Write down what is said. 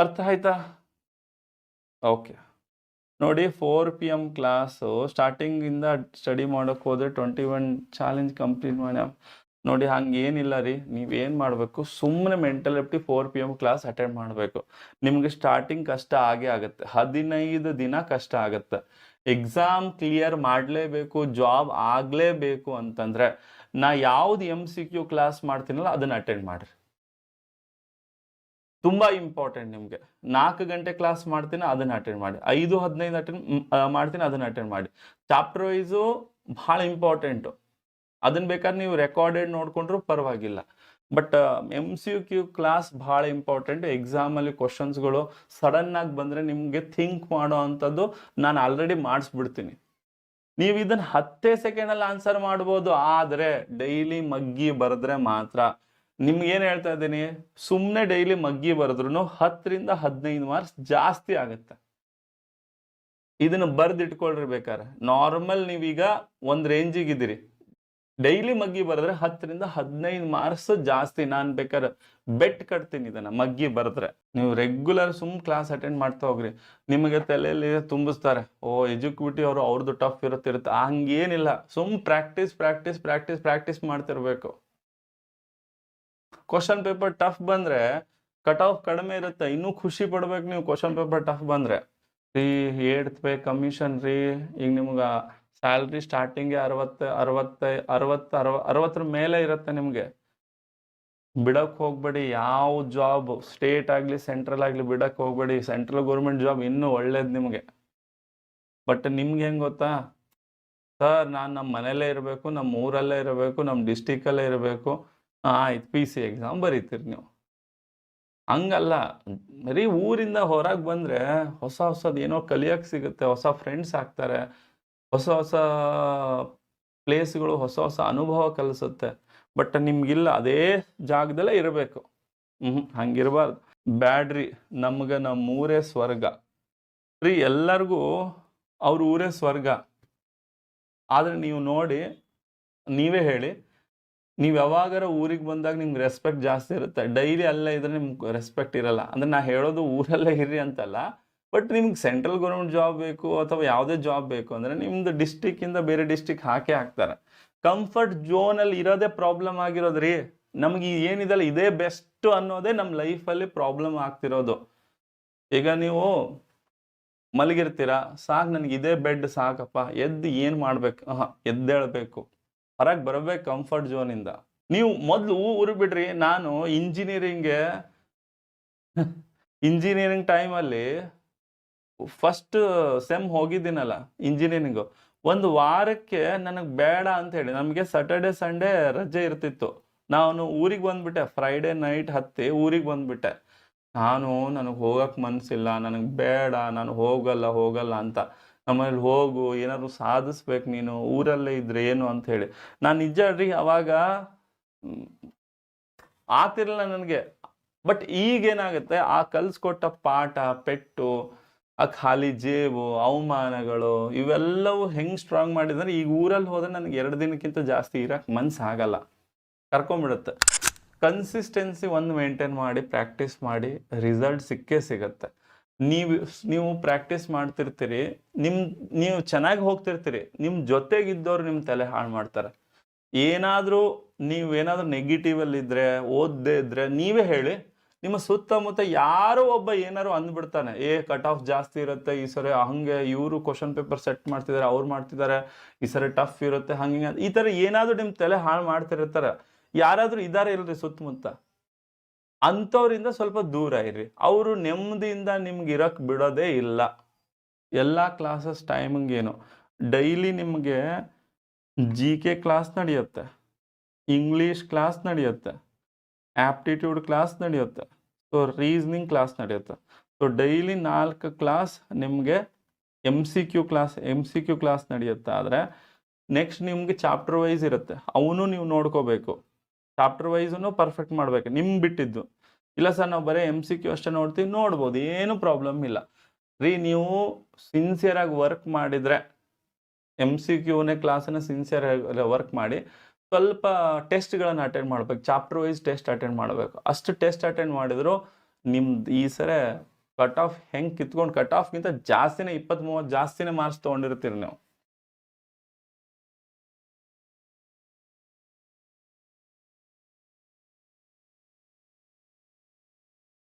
ಅರ್ಥ ಆಯ್ತಾ? ಓಕೆ. ನೋಡಿ ಫೋರ್ ಪಿ ಎಂ ಕ್ಲಾಸು ಸ್ಟಾರ್ಟಿಂಗಿಂದ ಸ್ಟಡಿ ಮಾಡೋಕೆ ಹೋದ್ರೆ ಟ್ವೆಂಟಿ ಒನ್ ಚಾಲೆಂಜ್ ಕಂಪ್ಲೀಟ್ ಮಾಡಿ. ನೋಡಿ ಹಂಗೆ ಏನಿಲ್ಲ ರೀ. ನೀವೇನು ಮಾಡಬೇಕು? ಸುಮ್ಮನೆ mental FT four PM M class attend ಮಾಡಬೇಕು. ನಿಮಗೆ ಸ್ಟಾರ್ಟಿಂಗ್ ಕಷ್ಟ ಆಗೇ ಆಗುತ್ತೆ. ಹದಿನೈದು ದಿನ ಕಷ್ಟ ಆಗುತ್ತೆ. ಎಕ್ಸಾಮ್ ಕ್ಲಿಯರ್ ಮಾಡಲೇಬೇಕು ಜಾಬ್ ಆಗಲೇಬೇಕು ಅಂತಂದರೆ, ನಾ ಯಾವ್ದು ಎಂ ಸಿ ಕ್ಯೂ ಕ್ಲಾಸ್ ಮಾಡ್ತೀನಲ್ಲ, ಅದನ್ನು ಅಟೆಂಡ್ ಮಾಡಿರಿ. ತುಂಬ ಇಂಪಾರ್ಟೆಂಟ್ ನಿಮಗೆ. ನಾಲ್ಕು ಗಂಟೆ ಕ್ಲಾಸ್ ಮಾಡ್ತೀನಿ, ಅದನ್ನು ಅಟೆಂಡ್ ಮಾಡಿ. ಐದು, ಹದಿನೈದು ಅಟೆಂಡ್ ಮಾಡ್ತೀನಿ, ಅದನ್ನು ಅಟೆಂಡ್ ಮಾಡಿ. ಚಾಪ್ಟರ್ ವೈಸು ಭಾಳ ಇಂಪಾರ್ಟೆಂಟು ಅದನ್ನ ಬೇಕಾದ್ರೆ ನೀವು ರೆಕಾರ್ಡೆಡ್ ನೋಡ್ಕೊಂಡ್ರು ಪರವಾಗಿಲ್ಲ. But M C U Q class ಭಾಳ ಇಂಪಾರ್ಟೆಂಟ್ ಎಕ್ಸಾಮಲ್ಲಿ ಕ್ವಶನ್ಸ್ಗಳು ಸಡನ್ನಾಗಿ ಬಂದರೆ ನಿಮಗೆ ಥಿಂಕ್ ಮಾಡೋ ಅಂಥದ್ದು ನಾನು ಆಲ್ರೆಡಿ ಮಾಡಿಸ್ಬಿಡ್ತೀನಿ. ನೀವು ಇದನ್ನು ಹತ್ತೇ ಸೆಕೆಂಡಲ್ಲಿ ಆನ್ಸರ್ ಮಾಡ್ಬೋದು. ಆದರೆ ಡೈಲಿ ಮಗ್ಗಿ ಬರೆದ್ರೆ ಮಾತ್ರ ನಿಮ್ಗೆ ಏನು ಹೇಳ್ತಾ ಇದ್ದೀನಿ? ಸುಮ್ಮನೆ ಡೈಲಿ ಮಗ್ಗಿ ಬರೆದ್ರು ಹತ್ತರಿಂದ ಹದಿನೈದು ಮಾರ್ಕ್ಸ್ ಜಾಸ್ತಿ ಆಗುತ್ತೆ. ಇದನ್ನು ಬರ್ದಿಟ್ಕೊಳ್ರಿ ಬೇಕಾದ್ರೆ ನಾರ್ಮಲ್ ನೀವೀಗ ಒಂದು ರೇಂಜಿಗೆ ಇದ್ದೀರಿ. ಡೈಲಿ ಮಗ್ಗಿ ಬರೆದ್ರೆ ಹತ್ತರಿಂದ ಹದಿನೈದು ಮಾರ್ಕ್ಸ್ ಜಾಸ್ತಿ ನಾನು ಬೇಕಾದ್ರೆ ಬೆಟ್ ಕಟ್ತೀನಿ ಇದನ್ನ, ಮಗ್ಗಿ ಬರೆದ್ರೆ. ನೀವು ರೆಗ್ಯುಲರ್ ಸುಮ್ ಕ್ಲಾಸ್ ಅಟೆಂಡ್ ಮಾಡ್ತಾ ಹೋಗ್ರಿ. ನಿಮಗೆ ತಲೆಯಲ್ಲಿ ತುಂಬಿಸ್ತಾರೆ. ಓ ಎಜುಕ್ಯೂಟಿ ಅವರು ಅವ್ರದ್ದು ಟಫ್ ಇರುತ್ತಿರುತ್ತೆ ಹಂಗೇನಿಲ್ಲ. ಸುಮ್ ಪ್ರಾಕ್ಟೀಸ್ ಪ್ರಾಕ್ಟೀಸ್ ಪ್ರಾಕ್ಟೀಸ್ ಪ್ರಾಕ್ಟೀಸ್ ಮಾಡ್ತಿರ್ಬೇಕು. ಕ್ವಶನ್ ಪೇಪರ್ ಟಫ್ ಬಂದ್ರೆ ಕಟ್ ಆಫ್ ಕಡಿಮೆ ಇರುತ್ತೆ. ಇನ್ನೂ ಖುಷಿ ಪಡ್ಬೇಕು ನೀವು ಕ್ವಶನ್ ಪೇಪರ್ ಟಫ್ ಬಂದ್ರೆ. ರೀ ಏಡ್ತ್ ಪೇ ಕಮಿಷನ್ ರೀ, ಈಗ ನಿಮ್ಗೆ ಸ್ಯಾಲ್ರಿ ಸ್ಟಾರ್ಟಿಂಗೇ ಅರವತ್ತು, ಅರವತ್ತ, ಅರವತ್ತು, ಅರವ, ಅರವತ್ತರ ಮೇಲೆ ಇರುತ್ತೆ ನಿಮಗೆ. ಬಿಡಕ್ಕೆ ಹೋಗ್ಬೇಡಿ. ಯಾವ ಜಾಬ್ ಸ್ಟೇಟ್ ಆಗಲಿ ಸೆಂಟ್ರಲ್ ಆಗಲಿ ಬಿಡಕ್ಕೆ ಹೋಗ್ಬೇಡಿ. ಸೆಂಟ್ರಲ್ ಗೌರ್ಮೆಂಟ್ ಜಾಬ್ ಇನ್ನೂ ಒಳ್ಳೇದು ನಿಮಗೆ. ಬಟ್ ನಿಮ್ಗೆ ಹೆಂಗೆ ಗೊತ್ತಾ? ಸರ್ ನಾನು ನಮ್ಮ ಮನೇಲೇ ಇರಬೇಕು ನಮ್ಮ ಊರಲ್ಲೇ ಇರಬೇಕು ನಮ್ಮ ಡಿಸ್ಟಿಕಲ್ಲೇ ಇರಬೇಕು. ಆಯ್ತು ಪಿ ಸಿ ಎಕ್ಸಾಮ್ ಬರೀತೀರಿ ನೀವು. ಹಂಗಲ್ಲ, ಬರೀ ಊರಿಂದ ಹೊರಗೆ ಬಂದರೆ ಹೊಸ ಹೊಸದು ಏನೋ ಕಲಿಯೋಕ್ಕೆ ಸಿಗುತ್ತೆ, ಹೊಸ ಫ್ರೆಂಡ್ಸ್ ಆಗ್ತಾರೆ, ಹೊಸ ಹೊಸ ಪ್ಲೇಸ್ಗಳು ಹೊಸ ಹೊಸ ಅನುಭವ ಕಲಿಸುತ್ತೆ. ಬಟ್ ನಿಮ್ಗಿಲ್ಲ, ಅದೇ ಜಾಗದಲ್ಲೇ ಇರಬೇಕು. ಹ್ಞೂ ಹಂಗಿರಬಾರ್ದು. ಬ್ಯಾಡ್ರಿ, ನಮ್ಗೆ ನಮ್ಮ ಊರೇ ಸ್ವರ್ಗ. ರೀ, ಎಲ್ಲರಿಗೂ ಅವ್ರ ಊರೇ ಸ್ವರ್ಗ. ಆದರೆ ನೀವು ನೋಡಿ, ನೀವೇ ಹೇಳಿ. ನೀವು ಯಾವಾಗಾರ ಊರಿಗೆ ಬಂದಾಗ ನಿಮ್ಗೆ ರೆಸ್ಪೆಕ್ಟ್ ಜಾಸ್ತಿ ಇರುತ್ತೆ. ಡೈಲಿ ಅಲ್ಲೇ ಇದ್ರೆ ನಿಮ್ಗೆ ರೆಸ್ಪೆಕ್ಟ್ ಇರಲ್ಲ. ಅಂದರೆ ನಾ ಹೇಳೋದು ಊರಲ್ಲೇ ಇರ್ರಿ ಅಂತಲ್ಲ. ಬಟ್ ನಿಮ್ಗೆ ಸೆಂಟ್ರಲ್ ಗೌರ್ಮೆಂಟ್ ಜಾಬ್ ಬೇಕು ಅಥವಾ ಯಾವುದೇ ಜಾಬ್ ಬೇಕು ಅಂದರೆ ನಿಮ್ದು ಡಿಸ್ಟಿಕ್ಕಿಂದ ಬೇರೆ ಡಿಸ್ಟಿಕ್ ಹಾಕೇ ಹಾಕ್ತಾರೆ. ಕಂಫರ್ಟ್ ಝೋನಲ್ಲಿ ಇರೋದೇ ಪ್ರಾಬ್ಲಮ್ ಆಗಿರೋದು ರೀ. ನಮಗೆ ಏನಿದೆಲ್ಲ ಇದೇ ಬೆಸ್ಟ್ ಅನ್ನೋದೇ ನಮ್ಮ ಲೈಫಲ್ಲಿ ಪ್ರಾಬ್ಲಮ್ ಆಗ್ತಿರೋದು. ಈಗ ನೀವು ಮಲಗಿರ್ತೀರಾ, ಸಾಕು ನನಗೆ ಇದೇ ಬೆಡ್ ಸಾಕಪ್ಪ. ಎದ್ದು ಏನು ಮಾಡ್ಬೇಕು? ಹಾಂ ಎದ್ದೇಳಬೇಕು. ಹೊರಗೆ ಬರಬೇಕು ಕಂಫರ್ಟ್ ಝೋನಿಂದ ನೀವು ಮೊದಲು ಊರು ಬಿಡ್ರಿ ನಾನು ಇಂಜಿನಿಯರಿಂಗ್ಗೆ ಇಂಜಿನಿಯರಿಂಗ್ ಟೈಮಲ್ಲಿ ಫಸ್ಟ್ ಸೆಮ್ ಹೋಗಿದ್ದೀನಲ್ಲ ಇಂಜಿನಿಯರಿಂಗು ಒಂದು ವಾರಕ್ಕೆ ನನಗೆ ಬೇಡ ಅಂತ ಹೇಳಿ, ನಮಗೆ ಸ್ಯಾಟರ್ಡೆ ಸಂಡೇ ರಜೆ ಇರ್ತಿತ್ತು. ನಾನು ಊರಿಗೆ ಬಂದ್ಬಿಟ್ಟೆ ಫ್ರೈಡೇ ನೈಟ್ ಹತ್ತಿ ಊರಿಗೆ ಬಂದ್ಬಿಟ್ಟೆ. ನಾನು, ನನಗೆ ಹೋಗಕ್ಕೆ ಮನಸ್ಸಿಲ್ಲ ನನಗೆ ಬೇಡ, ನಾನು ಹೋಗಲ್ಲ ಹೋಗಲ್ಲ ಅಂತ. ನಮ್ಮಲ್ಲಿ ಹೋಗು, ಏನಾದ್ರು ಸಾಧಿಸ್ಬೇಕು ನೀನು, ಊರಲ್ಲೇ ಇದ್ರೆ ಏನು ಅಂತ ಹೇಳಿ ನಾನು ನಿಜ ರೀ ಅವಾಗ ಆಗ್ತಿರಲಿಲ್ಲ ನನಗೆ. ಬಟ್ ಈಗೇನಾಗುತ್ತೆ, ಆ ಕಲಿಸ್ಕೊಟ್ಟ ಪಾಠ, ಪೆಟ್ಟು, ಆ ಖಾಲಿ ಜೇಬು, ಅವಮಾನಗಳು, ಇವೆಲ್ಲವೂ ಹೆಂಗ್ ಸ್ಟ್ರಾಂಗ್ ಮಾಡಿದ್ರೆ, ಈಗ ಊರಲ್ಲಿ ಹೋದ್ರೆ ನನಗೆ ಎರಡು ದಿನಕ್ಕಿಂತ ಜಾಸ್ತಿ ಇರಕ್ಕೆ ಮನ್ಸು ಆಗಲ್ಲ. ಕರ್ಕೊಂಬಿಡುತ್ತೆ. ಕನ್ಸಿಸ್ಟೆನ್ಸಿ ಒಂದು ಮೇಂಟೈನ್ ಮಾಡಿ ಪ್ರಾಕ್ಟೀಸ್ ಮಾಡಿ ರಿಸಲ್ಟ್ ಸಿಕ್ಕೇ ಸಿಗತ್ತೆ. ನೀವು ನೀವು ಪ್ರಾಕ್ಟೀಸ್ ಮಾಡ್ತಿರ್ತೀರಿ, ನಿಮ್, ನೀವು ಚೆನ್ನಾಗಿ ಹೋಗ್ತಿರ್ತೀರಿ ನಿಮ್ಮ ಜೊತೆಗಿದ್ದವ್ರು ನಿಮ್ಮ ತಲೆ ಹಾಳು ಮಾಡ್ತಾರೆ. ಏನಾದರೂ ನೀವು ಏನಾದರೂ ನೆಗೆಟಿವ್ ಅಲ್ಲಿ ಇದ್ರೆ, ಓದದೇ ಇದ್ರೆ, ನೀವೇ ಹೇಳಿ, ನಿಮ್ಮ ಸುತ್ತಮುತ್ತ ಯಾರೋ ಒಬ್ಬ ಏನಾರು ಅಂದ್ಬಿಡ್ತಾನೆ, ಏ ಕಟ್ ಆಫ್ ಜಾಸ್ತಿ ಇರುತ್ತೆ, ಈ ಸರಿ ಹಂಗೆ ಇವರು ಕ್ವಶನ್ ಪೇಪರ್ ಸೆಟ್ ಮಾಡ್ತಿದ್ದಾರೆ ಅವ್ರು ಮಾಡ್ತಿದ್ದಾರೆ ಈ ಸರಿ ಟಫ್ ಇರುತ್ತೆ, ಹಂಗೆ ಈ ಥರ ಏನಾದರೂ ನಿಮ್ಮ ತಲೆ ಹಾಳು ಮಾಡ್ತಿರ್ತಾರೆ. ಯಾರಾದರೂ ಇದ್ದಾರೆ ಇಲ್ರಿ ಸುತ್ತಮುತ್ತ? ಅಂಥವ್ರಿಂದ ಸ್ವಲ್ಪ ದೂರ ಇರಿ ಅವರು ನೆಮ್ಮದಿಯಿಂದ ನಿಮ್ಗೆ ಇರಕ್ಕೆ ಬಿಡೋದೇ ಇಲ್ಲ. ಎಲ್ಲ ಕ್ಲಾಸಸ್ ಟೈಮಿಂಗ್ ಏನು. ಡೈಲಿ ನಿಮಗೆ ಜಿ ಕೆ ಕ್ಲಾಸ್ ನಡೆಯುತ್ತೆ. ಇಂಗ್ಲೀಷ್ ಕ್ಲಾಸ್ ನಡೆಯುತ್ತೆ. ಆ್ಯಪ್ಟಿಟ್ಯೂಡ್ ಕ್ಲಾಸ್ ನಡೆಯುತ್ತೆ. ಸೊ ರೀಸ್ನಿಂಗ್ ಕ್ಲಾಸ್ ನಡೆಯುತ್ತೆ. ಸೊ ಡೈಲಿ ನಾಲ್ಕು ಕ್ಲಾಸ್ ನಿಮಗೆ M C Q class M C Q class ನಡೆಯುತ್ತೆ. ಆದರೆ ನೆಕ್ಸ್ಟ್ ನಿಮಗೆ ಚಾಪ್ಟರ್ ವೈಸ್ ಇರುತ್ತೆ. ಅವನು ನೀವು ನೋಡ್ಕೋಬೇಕು. ಚಾಪ್ಟರ್ ವೈಸನ್ನು ಪರ್ಫೆಕ್ಟ್ ಮಾಡಬೇಕು. ನಿಮ್ಗೆ ಬಿಟ್ಟಿದ್ದು. ಇಲ್ಲ ಸರ್, ನಾವು ಬರೀ ಎಂ ಸಿ ಕ್ಯೂ ಅಷ್ಟೇ ನೋಡ್ತೀವಿ, ನೋಡ್ಬೋದು, ಏನು ಪ್ರಾಬ್ಲಮ್ ಇಲ್ಲ. ರೀ, ನೀವು ಸಿನ್ಸಿಯರಾಗಿ ವರ್ಕ್ ಮಾಡಿದರೆ ಎಂ ಸಿ ಕ್ಯೂನೇ ಕ್ಲಾಸನ್ನು ಸಿನ್ಸಿಯರ್ ವರ್ಕ್ ಮಾಡಿ, ಸ್ವಲ್ಪ ಟೆಸ್ಟ್ಗಳನ್ನು ಅಟೆಂಡ್ ಮಾಡಬೇಕು ಚಾಪ್ಟರ್ ವೈಸ್ ಟೆಸ್ಟ್ ಅಟೆಂಡ್ ಮಾಡಬೇಕು. ಅಷ್ಟು ಟೆಸ್ಟ್ ಅಟೆಂಡ್ ಮಾಡಿದ್ರು, ನಿಮ್ದು ಈ ಸರಿ ಕಟ್ ಆಫ್ ಹೆಂಗೆ ಕಿತ್ಕೊಂಡು ಕಟ್ ಆಫ್ಗಿಂತ ಜಾಸ್ತಿನೇ ಇಪ್ಪತ್ತ್ ಮೂವತ್ತು ಜಾಸ್ತಿನೇ ಮಾರ್ಕ್ಸ್ ತೊಗೊಂಡಿರ್ತೀರಿ ನೀವು.